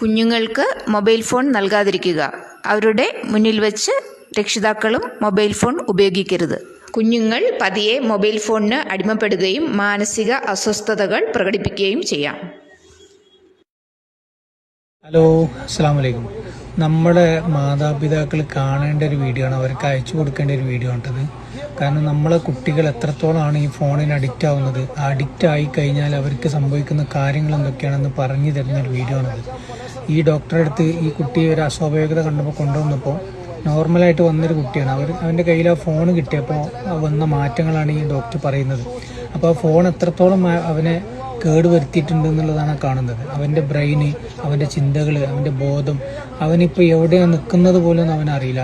കുഞ്ഞുങ്ങൾക്ക് mobile phone നൽകാതിരിക്കുക. അവരുടെ മുന്നിൽ വെച്ച് രക്ഷിതാക്കളും മൊബൈൽ ഫോൺ ഉപയോഗിക്കരുത്. കുഞ്ഞുങ്ങൾ പതിയെ മൊബൈൽ ഫോണിന് അടിമപ്പെടുകയും മാനസിക അസ്വസ്ഥതകൾ പ്രകടിപ്പിക്കുകയും ചെയ്യാം. ഹലോ അസ്സാം വലൈക്കും നമ്മുടെ മാതാപിതാക്കൾ കാണേണ്ട ഒരു വീഡിയോ ആണ്. അവർക്ക് അയച്ചു കൊടുക്കേണ്ട ഒരു വീഡിയോ ആണിട്ടത് കാരണം നമ്മളെ കുട്ടികൾ എത്രത്തോളമാണ് ഈ ഫോണിന് അഡിക്റ്റ് ആവുന്നത്. അഡിക്റ്റ് ആയി കഴിഞ്ഞാൽ അവർക്ക് സംഭവിക്കുന്ന കാര്യങ്ങൾ എന്തൊക്കെയാണെന്ന് പറഞ്ഞു തരുന്ന ഒരു വീഡിയോ ആണത്. ഈ ഡോക്ടറെ അടുത്ത് ഈ കുട്ടിയെ ഒരു അസ്വാഭാവികത കണ്ടപ്പോൾ കൊണ്ടുവന്നപ്പോൾ നോർമലായിട്ട് വന്നൊരു കുട്ടിയാണ്. അവർ അവന്റെ കയ്യിൽ ആ ഫോൺ കിട്ടിയപ്പോൾ വന്ന മാറ്റങ്ങളാണ് ഈ ഡോക്ടർ പറയുന്നത്. അപ്പോൾ ആ ഫോൺ എത്രത്തോളം അവനെ കേടുവരുത്തിയിട്ടുണ്ട് എന്നുള്ളതാണ് കാണുന്നത്. അവന്റെ ബ്രെയിന് അവന്റെ ചിന്തകൾ അവന്റെ ബോധം അവനിപ്പോൾ എവിടെയാണ് നിൽക്കുന്നത് പോലും അവനറിയില്ല.